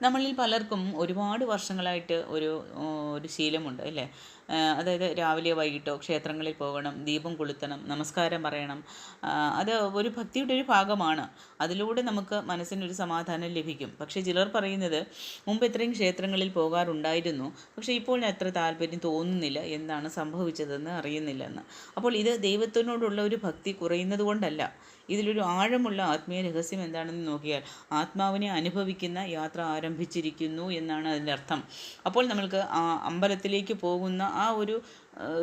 നമ്മളിൽ പലർക്കും ഒരുപാട് വർഷങ്ങളായിട്ട് ഒരു ഒരു ശീലമുണ്ട് അല്ലേ? അതായത് രാവിലെ വൈകിട്ടോ ക്ഷേത്രങ്ങളിൽ പോകണം ദീപം കൊളുത്തണം നമസ്കാരം പറയണം. അത് ഒരു ഭക്തിയുടെ ഒരു ഭാഗമാണ്. അതിലൂടെ നമുക്ക് മനസ്സിനൊരു സമാധാനം ലഭിക്കും. പക്ഷേ ചിലർ പറയുന്നത് മുമ്പ് ഇത്രയും ക്ഷേത്രങ്ങളിൽ പോകാറുണ്ടായിരുന്നു. പക്ഷേ ഇപ്പോൾ അത്ര താല്പര്യം തോന്നുന്നില്ല എന്താണ് സംഭവിച്ചതെന്ന് അറിയുന്നില്ലെന്ന്. അപ്പോൾ ഇത് ദൈവത്തിനോടുള്ള ഒരു ഭക്തി കുറയുന്നത് കൊണ്ടല്ല. ഇതിലൊരു ആഴമുള്ള ആത്മീയ രഹസ്യം എന്താണെന്ന് നോക്കിയാൽ ആത്മാവിനെ അനുഭവിക്കുന്ന യാത്ര ആരംഭിച്ചിരിക്കുന്നു എന്നാണ് അതിന്റെ അർത്ഥം. അപ്പോൾ നമ്മൾക്ക് ആ അമ്പലത്തിലേക്ക് പോകുന്ന ആ ഒരു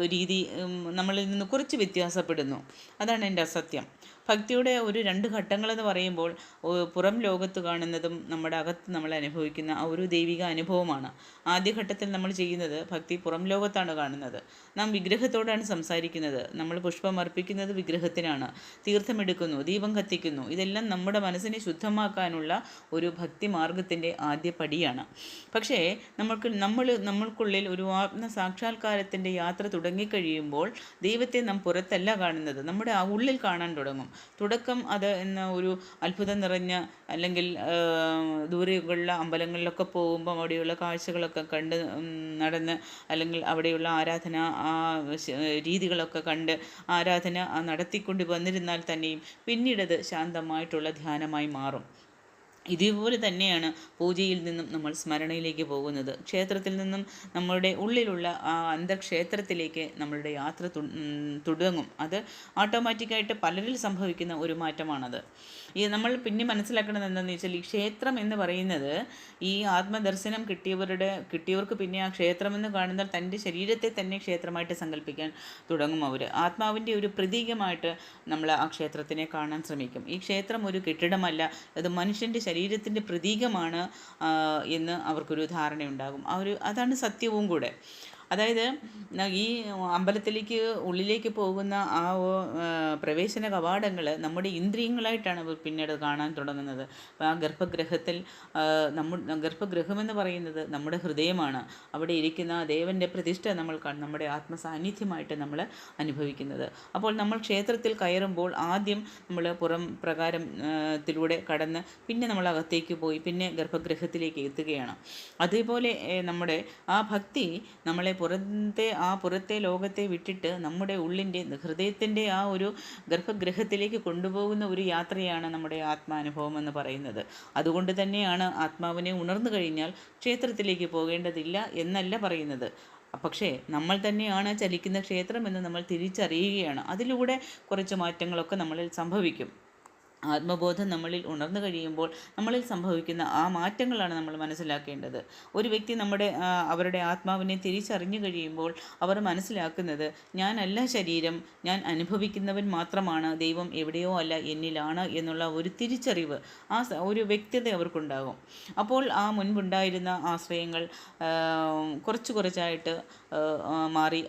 രീതി നമ്മളിൽ നിന്ന് കുറച്ച് വ്യത്യാസപ്പെടുന്നു. അതാണ് എന്റെ അസത്യം. ഭക്തിയുടെ ഒരു രണ്ട് ഘട്ടങ്ങളെന്ന് പറയുമ്പോൾ പുറം ലോകത്ത് കാണുന്നതും നമ്മുടെ അകത്ത് നമ്മൾ അനുഭവിക്കുന്ന ആ ഒരു ദൈവിക അനുഭവമാണ്. ആദ്യഘട്ടത്തിൽ നമ്മൾ ചെയ്യുന്നത് ഭക്തി പുറം ലോകത്താണ് കാണുന്നത്. നാം വിഗ്രഹത്തോടാണ് സംസാരിക്കുന്നത്. നമ്മൾ പുഷ്പം അർപ്പിക്കുന്നത് വിഗ്രഹത്തിനാണ്. തീർത്ഥമെടുക്കുന്നു ദീപം കത്തിക്കുന്നു. ഇതെല്ലാം നമ്മുടെ മനസ്സിനെ ശുദ്ധമാക്കാനുള്ള ഒരു ഭക്തി മാർഗത്തിന്റെ ആദ്യ പടിയാണ്. പക്ഷേ നമ്മൾക്ക് നമ്മൾ നമ്മൾക്കുള്ളിൽ ഒരു ആത്മ സാക്ഷാത്കാരത്തിന്റെ യാത്ര തുടങ്ങിക്കഴിയുമ്പോൾ ദൈവത്തെ നാം പുറത്തല്ല കാണുന്നത്. നമ്മുടെ ആ ഉള്ളിൽ കാണാൻ തുടങ്ങും. തുടക്കം അത് എന്ന ഒരു അത്ഭുതം നിറഞ്ഞ അല്ലെങ്കിൽ ദൂരെയുള്ള അമ്പലങ്ങളിലൊക്കെ പോകുമ്പോൾ അവിടെയുള്ള കാഴ്ചകളൊക്കെ കണ്ട് നടന്ന് അല്ലെങ്കിൽ അവിടെയുള്ള ആരാധന ആ രീതികളൊക്കെ കണ്ട് ആരാധന നടത്തിക്കൊണ്ട് വന്നിരുന്നാൽ തന്നെയും പിന്നീടത് ശാന്തമായിട്ടുള്ള ധ്യാനമായി മാറും. ഇതേപോലെ തന്നെയാണ് പൂജയിൽ നിന്നും നമ്മൾ സ്മരണയിലേക്ക് പോകുന്നത്. ക്ഷേത്രത്തിൽ നിന്നും നമ്മളുടെ ഉള്ളിലുള്ള ആ അന്തർക്ഷേത്രത്തിലേക്ക് നമ്മളുടെ യാത്ര തുടങ്ങും. അത് ഓട്ടോമാറ്റിക്കായിട്ട് പലരിൽ സംഭവിക്കുന്ന ഒരു മാറ്റമാണത്. ഈ നമ്മൾ പിന്നെ മനസ്സിലാക്കേണ്ടത് എന്താണെന്ന് വെച്ചാൽ ഈ ക്ഷേത്രം എന്ന് പറയുന്നത് ഈ ആത്മദർശനം കിട്ടിയവരുടെ കിട്ടിയവർക്ക് പിന്നെ ആ ക്ഷേത്രം എന്ന് കാണുന്ന തന്റെ ശരീരത്തെ തന്നെ ക്ഷേത്രമായിട്ട് സങ്കല്പിക്കാൻ തുടങ്ങും അവർ ആത്മാവിന്റെ ഒരു പ്രതീകമായിട്ട് നമ്മൾ ആ ക്ഷേത്രത്തിനെ കാണാൻ ശ്രമിക്കും. ഈ ക്ഷേത്രം ഒരു കെട്ടിടമല്ല അത് മനുഷ്യന്റെ ശരീരത്തിന്റെ പ്രതീകമാണ് എന്ന് അവർക്കൊരു ധാരണയുണ്ടാകും. ആ ഒരു അതാണ് സത്യവും കൂടെ. അതായത് ഈ അമ്പലത്തിലേക്ക് ഉള്ളിലേക്ക് പോകുന്ന ആ പ്രവേശന കവാടങ്ങൾ നമ്മുടെ ഇന്ദ്രിയങ്ങളായിട്ടാണ് പിന്നീട് കാണാൻ തുടങ്ങുന്നത്. അപ്പോൾ ആ ഗർഭഗ്രഹത്തിൽ നമ്മ ഗർഭഗൃഹമെന്ന് പറയുന്നത് നമ്മുടെ ഹൃദയമാണ്. അവിടെ ഇരിക്കുന്ന ദേവന്റെ പ്രതിഷ്ഠ നമ്മൾ നമ്മുടെ ആത്മസാന്നിധ്യമായിട്ട് നമ്മൾ അനുഭവിക്കുന്നത്. അപ്പോൾ നമ്മൾ ക്ഷേത്രത്തിൽ കയറുമ്പോൾ ആദ്യം നമ്മൾ പുറം പ്രകാരത്തിലൂടെ കടന്ന് പിന്നെ നമ്മൾ അകത്തേക്ക് പോയി പിന്നെ ഗർഭഗ്രഹത്തിലേക്ക് എത്തുകയാണ്. അതേപോലെ നമ്മുടെ ആ ഭക്തി നമ്മളെ പുറത്തെ ആ പുറത്തെ ലോകത്തെ വിട്ടിട്ട് നമ്മുടെ ഉള്ളിന്റെ ഹൃദയത്തിന്റെ ആ ഒരു ഗർഭഗ്രഹത്തിലേക്ക് കൊണ്ടുപോകുന്ന ഒരു യാത്രയാണ് നമ്മുടെ ആത്മാനുഭവം എന്ന് പറയുന്നത്. അതുകൊണ്ട് തന്നെയാണ് ആത്മാവിനെ ഉണർന്നു കഴിഞ്ഞാൽ ക്ഷേത്രത്തിലേക്ക് പോകേണ്ടതില്ല എന്നല്ല പറയുന്നത്. പക്ഷേ നമ്മൾ തന്നെയാണ് ചലിക്കുന്ന ക്ഷേത്രം എന്ന് നമ്മൾ തിരിച്ചറിയുകയാണ്. അതിലൂടെ കുറച്ച് മാറ്റങ്ങളൊക്കെ നമ്മളിൽ സംഭവിക്കും. ആത്മബോധം നമ്മളിൽ ഉണർന്നു കഴിയുമ്പോൾ നമ്മളിൽ സംഭവിക്കുന്ന ആ മാറ്റങ്ങളാണ് നമ്മൾ മനസ്സിലാക്കേണ്ടത്. ഒരു വ്യക്തി നമ്മുടെ അവരുടെ ആത്മാവിനെ തിരിച്ചറിഞ്ഞു കഴിയുമ്പോൾ അവർ മനസ്സിലാക്കുന്നത് ഞാനല്ല ശരീരം ഞാൻ അനുഭവിക്കുന്നവൻ മാത്രമാണ് ദൈവം എവിടെയോ അല്ല എന്നിലാണ് എന്നുള്ള ഒരു തിരിച്ചറിവ് ആ ഒരു വ്യക്തത അവർക്കുണ്ടാകും. അപ്പോൾ ആ മുൻപുണ്ടായിരുന്ന ആശ്രയങ്ങൾ കുറച്ച് കുറച്ചായിട്ട് മാറി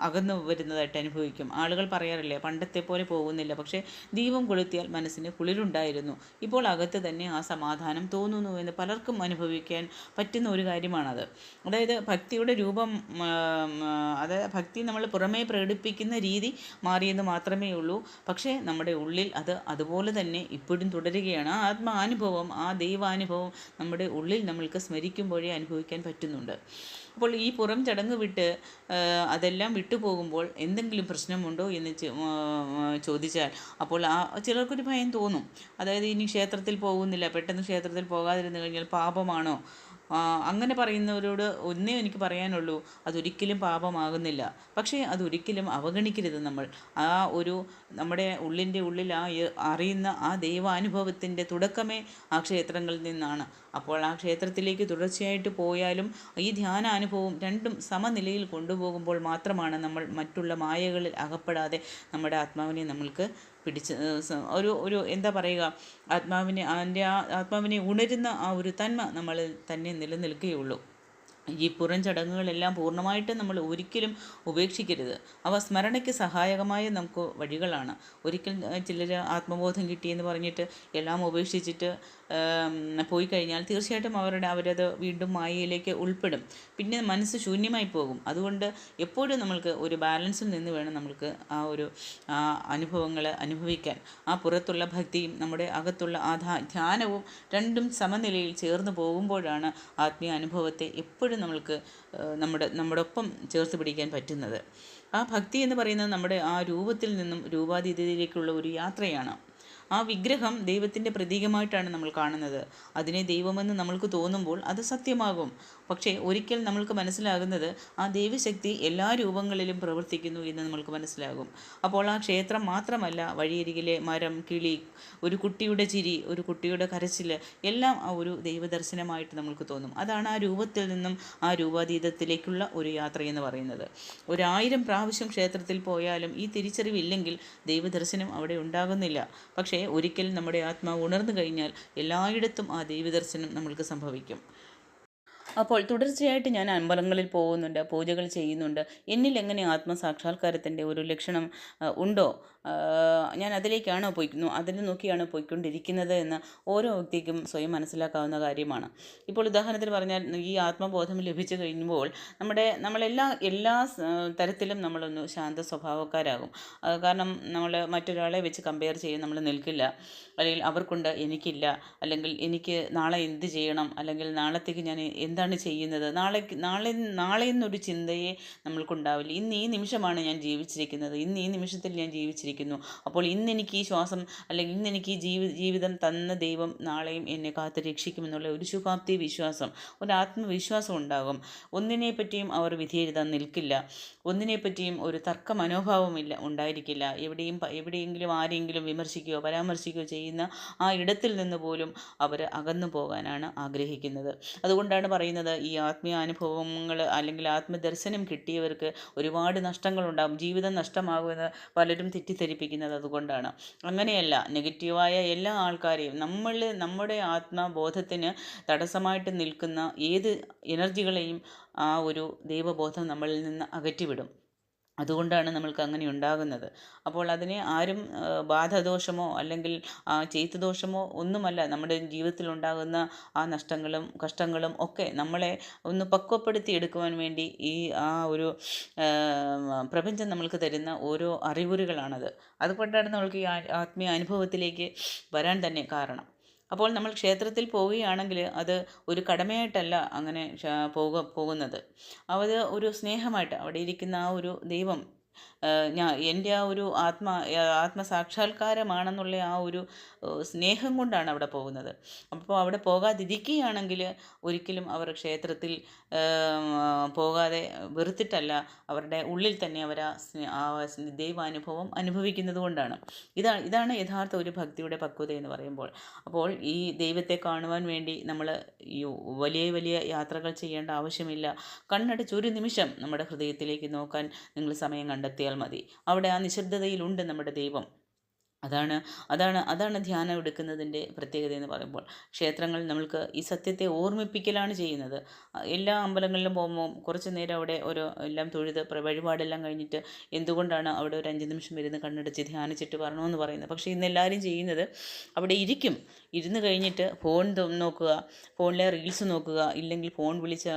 അകന്നു വരുന്നതായിട്ട് അനുഭവിക്കും. ആളുകൾ പറയാറില്ലേ പണ്ടത്തെ പോലെ പോകുന്നില്ല പക്ഷേ ദീപം കൊളുത്തിയാൽ മനസ്സിന് കുളിരുണ്ടായിരുന്നു. ഇപ്പോൾ അകത്ത് തന്നെ ആ സമാധാനം തോന്നുന്നു എന്ന് പലർക്കും അനുഭവിക്കാൻ പറ്റുന്ന ഒരു കാര്യമാണത്. അതായത് ഭക്തിയുടെ രൂപം അതായത് ഭക്തി നമ്മൾ പുറമേ പ്രകടിപ്പിക്കുന്ന രീതി മാറിയെന്ന് മാത്രമേ ഉള്ളൂ. പക്ഷേ നമ്മുടെ ഉള്ളിൽ അത് അതുപോലെ തന്നെ ഇപ്പോഴും തുടരുകയാണ്. ആ ആത്മാനുഭവം ആ ദൈവാനുഭവം നമ്മുടെ ഉള്ളിൽ നമ്മൾക്ക് സ്മരിക്കുമ്പോഴേ അനുഭവിക്കാൻ പറ്റുന്നുണ്ട്. അപ്പോൾ ഈ പുറം ചടങ്ങ് വിട്ട് അതെല്ലാം വിട്ടുപോകുമ്പോൾ എന്തെങ്കിലും പ്രശ്നമുണ്ടോ എന്ന് ചോദിച്ചാൽ അപ്പോൾ ആ ചിലർക്കൊരു ഭയം തോന്നും. അതായത് ഇനി ക്ഷേത്രത്തിൽ പോകുന്നില്ല പെട്ടെന്ന് ക്ഷേത്രത്തിൽ പോകാതിരുന്നു കഴിഞ്ഞാൽ പാപമാണോ? അങ്ങനെ പറയുന്നവരോട് ഒന്നേ എനിക്ക് പറയാനുള്ളൂ അതൊരിക്കലും പാപമാകുന്നില്ല. പക്ഷേ അതൊരിക്കലും അവഗണിക്കരുത് നമ്മൾ. ആ ഒരു നമ്മുടെ ഉള്ളിന്റെ ഉള്ളിൽ ആ അറിയുന്ന ആ ദൈവാനുഭവത്തിന്റെ തുടക്കമേ ആ ക്ഷേത്രങ്ങളിൽ നിന്നാണ്. അപ്പോൾ ആ ക്ഷേത്രത്തിലേക്ക് തുടർച്ചയായിട്ട് പോയാലും ഈ ധ്യാനാനുഭവം രണ്ടും സമനിലയിൽ കൊണ്ടുപോകുമ്പോൾ മാത്രമാണ് നമ്മൾ മറ്റുള്ള മായകളിൽ അകപ്പെടാതെ നമ്മുടെ ആത്മാവിനെ നമ്മൾക്ക് പിടിച്ച് ഒരു ഒരു എന്താ പറയുക ആത്മാവിനെ അതിന്റെ ആ ആത്മാവിനെ ഉണരുന്ന ആ ഒരു തന്മ നമ്മൾ തന്നെ നിലനിൽക്കുകയുള്ളൂ. ഈ പുറം ചടങ്ങുകളെല്ലാം പൂർണമായിട്ട് നമ്മൾ ഒരിക്കലും ഉപേക്ഷിക്കരുത്. അവ സ്മരണയ്ക്ക് സഹായകമായ നമുക്ക് വഴികളാണ്. ഒരിക്കൽ ചിലർ ആത്മബോധം കിട്ടിയെന്ന് പറഞ്ഞിട്ട് എല്ലാം ഉപേക്ഷിച്ചിട്ട് പോയി കഴിഞ്ഞാൽ തീർച്ചയായിട്ടും അവരുടെ അവരത് വീണ്ടും മായയിലേക്ക് ഉൾപ്പെടും. പിന്നെ മനസ്സ് ശൂന്യമായി പോകും. അതുകൊണ്ട് എപ്പോഴും നമ്മൾക്ക് ഒരു ബാലൻസിൽ നിന്ന് വേണം നമ്മൾക്ക് ആ ഒരു അനുഭവങ്ങൾ അനുഭവിക്കാൻ. ആ പുറത്തുള്ള ഭക്തിയും നമ്മുടെ അകത്തുള്ള ആ ധ്യാനവും രണ്ടും സമനിലയിൽ ചേർന്ന് പോകുമ്പോഴാണ് ആത്മീയ അനുഭവത്തെ എപ്പോഴും നമ്മൾക്ക് നമ്മുടെ നമ്മുടെ ഒപ്പം ചേർത്ത് പിടിക്കാൻ പറ്റുന്നത്. ആ ഭക്തി എന്ന് പറയുന്നത് നമ്മുടെ ആ രൂപത്തിൽ നിന്നും രൂപാതീതയിലേക്കുള്ള ഒരു യാത്രയാണ്. ആ വിഗ്രഹം ദൈവത്തിന്റെ പ്രതീകമായിട്ടാണ് നമ്മൾ കാണുന്നത്. അതിനെ ദൈവമെന്ന് നമ്മൾക്ക് തോന്നുമ്പോൾ അത് സത്യമാകും. പക്ഷേ ഒരിക്കൽ നമ്മൾക്ക് മനസ്സിലാകുന്നത് ആ ദൈവശക്തി എല്ലാ രൂപങ്ങളിലും പ്രവർത്തിക്കുന്നു എന്ന് നമ്മൾക്ക് മനസ്സിലാകും. അപ്പോൾ ആ ക്ഷേത്രം മാത്രമല്ല വഴിയരികിലെ മരം കിളി ഒരു കുട്ടിയുടെ ചിരി ഒരു കുട്ടിയുടെ കരച്ചിൽ എല്ലാം ആ ഒരു ദൈവദർശനമായിട്ട് നമ്മൾക്ക് തോന്നും. അതാണ് ആ രൂപത്തിൽ നിന്നും ആ രൂപാതീതത്തിലേക്കുള്ള ഒരു യാത്രയെന്ന് പറയുന്നത്. ഒരായിരം പ്രാവശ്യം ക്ഷേത്രത്തിൽ പോയാലും ഈ തിരിച്ചറിവില്ലെങ്കിൽ ദൈവദർശനം അവിടെ ഉണ്ടാകുന്നില്ല. പക്ഷേ പക്ഷേ ഒരിക്കൽ നമ്മുടെ ആത്മാവ് ഉണർന്നു കഴിഞ്ഞാൽ എല്ലായിടത്തും ആ ദൈവദർശനം നമ്മൾക്ക് സംഭവിക്കും. അപ്പോൾ തുടർച്ചയായിട്ട് ഞാൻ അമ്പലങ്ങളിൽ പോകുന്നുണ്ട് പൂജകൾ ചെയ്യുന്നുണ്ട്. എന്നിൽ എങ്ങനെ ആത്മസാക്ഷാത്കാരത്തിന്റെ ഒരു ലക്ഷണം ഉണ്ടോ? ഞാൻ അതിലേക്കാണ് പോയിക്കുന്നു അതിൽ നോക്കിയാണ് പോയിക്കൊണ്ടിരിക്കുന്നത് എന്ന് ഓരോ വ്യക്തിക്കും സ്വയം മനസ്സിലാക്കാവുന്ന കാര്യമാണ്. ഇപ്പോൾ ഉദാഹരണത്തിന് പറഞ്ഞാൽ ഈ ആത്മബോധം ലഭിച്ചു കഴിയുമ്പോൾ നമ്മുടെ നമ്മളെല്ലാ എല്ലാ തരത്തിലും നമ്മളൊന്ന് ശാന്ത സ്വഭാവക്കാരാകും. കാരണം നമ്മൾ മറ്റൊരാളെ വെച്ച് കമ്പയർ ചെയ്യും നമ്മൾ നിൽക്കില്ല. അല്ലെങ്കിൽ അവർക്കുണ്ട് എനിക്കില്ല. അല്ലെങ്കിൽ എനിക്ക് നാളെ എന്ത് ചെയ്യണം? അല്ലെങ്കിൽ നാളത്തേക്ക് ഞാൻ എന്താണ് ചെയ്യുന്നത്? നാളെ നാളെ നാളെ എന്നൊരു ചിന്തയെ നമ്മൾക്കുണ്ടാവില്ല. ഇന്ന് ഈ നിമിഷമാണ് ഞാൻ ജീവിച്ചിരിക്കുന്നത്. ഇന്ന് ഈ നിമിഷത്തിൽ ഞാൻ ജീവിച്ചിരിക്കുന്നു അപ്പോൾ ഇന്ന് എനിക്ക് ഈ ശ്വാസം അല്ലെങ്കിൽ ഇന്ന് എനിക്ക് ഈ ജീവി ജീവിതം തന്ന ദൈവം നാളെയും എന്നെ കാത്ത് രക്ഷിക്കുമെന്നുള്ള ഒരു ശുഭാപ്തി വിശ്വാസം ഒരു ആത്മവിശ്വാസം ഉണ്ടാകും. ഒന്നിനെ പറ്റിയും അവർ വിധിയെഴുതാൻ നിൽക്കില്ല. ഒന്നിനെ പറ്റിയും ഒരു തർക്ക മനോഭാവമില്ല ഉണ്ടായിരിക്കില്ല. എവിടെയും എവിടെയെങ്കിലും ആരെങ്കിലും വിമർശിക്കുകയോ പരാമർശിക്കുകയോ ചെയ്യുന്ന ആ ഇടത്തിൽ നിന്ന് പോലും അവർ അകന്നു പോകാനാണ് ആഗ്രഹിക്കുന്നത്. അതുകൊണ്ടാണ് പറയുന്നത് ഈ ആത്മീയ അനുഭവങ്ങൾ അല്ലെങ്കിൽ ആത്മദർശനം കിട്ടിയവർക്ക് ഒരുപാട് നഷ്ടങ്ങളുണ്ടാകും. ജീവിതം നഷ്ടമാകുമെന്ന് പലരും തെറ്റിദ്ധരിപ്പിക്കുന്നത് അതുകൊണ്ടാണ്. അങ്ങനെയല്ല നെഗറ്റീവായ എല്ലാ ആൾക്കാരെയും നമ്മൾ നമ്മുടെ ആത്മബോധത്തിന് തടസ്സമായിട്ട് നിൽക്കുന്ന ഏത് എനർജികളെയും ആ ഒരു ദൈവബോധം നമ്മളിൽ നിന്ന് അകറ്റിവിടും. അതുകൊണ്ടാണ് നമ്മൾക്ക് അങ്ങനെ ഉണ്ടാകുന്നത്. അപ്പോൾ അതിനെ ആരും ബാധദോഷമോ അല്ലെങ്കിൽ ദോഷമോ ഒന്നുമല്ല നമ്മുടെ ജീവിതത്തിൽ ഉണ്ടാകുന്ന ആ നഷ്ടങ്ങളും കഷ്ടങ്ങളും ഒക്കെ നമ്മളെ ഒന്ന് പക്വപ്പെടുത്തി എടുക്കുവാൻ വേണ്ടി ഈ ആ ഒരു പ്രപഞ്ചം നമ്മൾക്ക് തരുന്ന ഓരോ അറിവുകളാണത് അതുകൊണ്ടാണ് നമ്മൾക്ക് ഈ ആത്മീയ അനുഭവത്തിലേക്ക് വരാൻ തന്നെ കാരണം. അപ്പോൾ നമ്മൾ ക്ഷേത്രത്തിൽ പോവുകയാണെങ്കിൽ അത് ഒരു കടമയായിട്ടല്ല അങ്ങനെ പോക പോകുന്നത്. അത് ഒരു സ്നേഹമായിട്ട് അവിടെ ഇരിക്കുന്ന ആ ഒരു ദൈവം ഞാൻ എന്റെ ആ ഒരു ആത്മ ആത്മസാക്ഷാത്കാരമാണെന്നുള്ള ആ ഒരു സ്നേഹം കൊണ്ടാണ് അവിടെ പോകുന്നത്. അപ്പോൾ അവിടെ പോകാതിരിക്കുകയാണെങ്കിൽ ഒരിക്കലും അവർ ക്ഷേത്രത്തിൽ പോകാതെ വെറുത്തിട്ടല്ല അവരുടെ ഉള്ളിൽ തന്നെ അവർ ആ ദൈവാനുഭവം അനുഭവിക്കുന്നത് കൊണ്ടാണ്. ഇതാണ് ഇതാണ് യഥാർത്ഥ ഒരു ഭക്തിയുടെ പക്വത എന്ന് പറയുമ്പോൾ. അപ്പോൾ ഈ ദൈവത്തെ കാണുവാൻ വേണ്ടി നമ്മൾ ഈ വലിയ വലിയ യാത്രകൾ ചെയ്യേണ്ട ആവശ്യമില്ല. കണ്ണടച്ച് ഒരു നിമിഷം നമ്മുടെ ഹൃദയത്തിലേക്ക് നോക്കാൻ നിങ്ങൾ സമയം കണ്ടെത്തിയാൽ മതി. അവിടെ ആ നിശബ്ദതയിലുണ്ട് നമ്മുടെ ദൈവം. അതാണ് അതാണ് അതാണ് ധ്യാനം എടുക്കുന്നതിന്റെ പ്രത്യേകത എന്ന് പറയുമ്പോൾ ക്ഷേത്രങ്ങൾ നമ്മൾക്ക് ഈ സത്യത്തെ ഓർമ്മിപ്പിക്കലാണ് ചെയ്യുന്നത്. എല്ലാ അമ്പലങ്ങളിലും പോകുമ്പോൾ കുറച്ച് നേരം അവിടെ ഓരോ എല്ലാം തൊഴുത് വഴിപാടെല്ലാം കഴിഞ്ഞിട്ട് എന്തുകൊണ്ടാണ് അവിടെ ഒരു അഞ്ച് നിമിഷം ഇരുന്ന് കണ്ണടച്ച് ധ്യാനിച്ചിട്ട് വരണമെന്ന് പറയുന്നത്? പക്ഷേ ഇന്ന് എല്ലാവരും ചെയ്യുന്നത് അവിടെ ഇരിക്കും. ഇരുന്ന് കഴിഞ്ഞിട്ട് ഫോൺ നോക്കുക ഫോണിലെ റീൽസ് നോക്കുക ഇല്ലെങ്കിൽ ഫോൺ വിളിച്ച്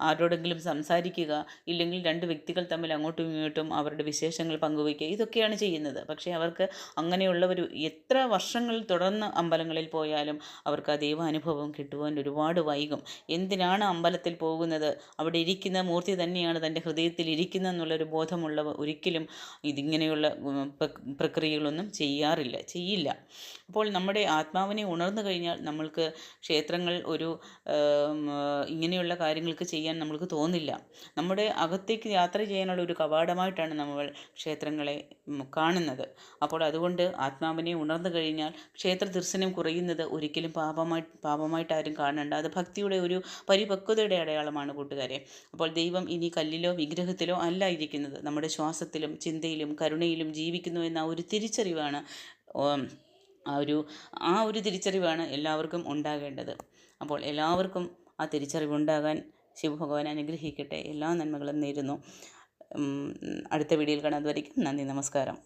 ആരോടെങ്കിലും സംസാരിക്കുക ഇല്ലെങ്കിൽ രണ്ട് വ്യക്തികൾ തമ്മിൽ അങ്ങോട്ടും ഇങ്ങോട്ടും അവരുടെ വിശേഷങ്ങൾ പങ്കുവയ്ക്കുക ഇതൊക്കെയാണ് ചെയ്യുന്നത്. പക്ഷേ അവർക്ക് അങ്ങനെയുള്ളവർ എത്ര വർഷങ്ങൾ തുടർന്ന് അമ്പലങ്ങളിൽ പോയാലും അവർക്ക് ആ ദൈവാനുഭവം കിട്ടുവാൻ ഒരുപാട് വൈകും. എന്തിനാണ് അമ്പലത്തിൽ പോകുന്നത്? അവിടെ ഇരിക്കുന്ന മൂർത്തി തന്നെയാണ് തന്റെ ഹൃദയത്തിൽ ഇരിക്കുന്ന എന്നുള്ളൊരു ബോധമുള്ളവർ ഒരിക്കലും ഇതിങ്ങനെയുള്ള പ്രക്രിയകളൊന്നും ചെയ്യാറില്ല ചെയ്യില്ല. അപ്പോൾ നമ്മുടെ ആത്മാവിനെ ഉണർന്നു കഴിഞ്ഞാൽ നമ്മൾക്ക് ക്ഷേത്രങ്ങൾ ഒരു ഇങ്ങനെയുള്ള കാര്യങ്ങൾക്ക് ചെയ്യാൻ നമ്മൾക്ക് തോന്നില്ല. നമ്മുടെ അകത്തേക്ക് യാത്ര ചെയ്യാനുള്ള ഒരു കവാടമായിട്ടാണ് നമ്മൾ ക്ഷേത്രങ്ങളെ കാണുന്നത്. അപ്പോൾ അതുകൊണ്ട് ആത്മാവിനെ ഉണർന്നു കഴിഞ്ഞാൽ ക്ഷേത്ര ദർശനം കുറയുന്നത് ഒരിക്കലും പാപമായി പാപമായിട്ട് ആരും കാണണ്ട. അത് ഭക്തിയുടെ ഒരു പരിപക്വതയുടെ അടയാളമാണ് കൂട്ടുകാരെ. അപ്പോൾ ദൈവം ഇനി കല്ലിലോ വിഗ്രഹത്തിലോ അല്ല ഇരിക്കുന്നത്. നമ്മുടെ ശ്വാസത്തിലും ചിന്തയിലും കരുണയിലും ജീവിക്കുന്നു എന്ന ഒരു തിരിച്ചറിവാണ് ആ ഒരു ആ ഒരു തിരിച്ചറിവാണ് എല്ലാവർക്കും ഉണ്ടാകേണ്ടത്. അപ്പോൾ എല്ലാവർക്കും ആ തിരിച്ചറിവുണ്ടാകാൻ ശിവഭഗവാൻ അനുഗ്രഹിക്കട്ടെ. എല്ലാ നന്മകളും നേരുന്നു. അടുത്ത വീഡിയോയിൽ കാണാതെ വരയ്ക്കും നന്ദി നമസ്കാരം.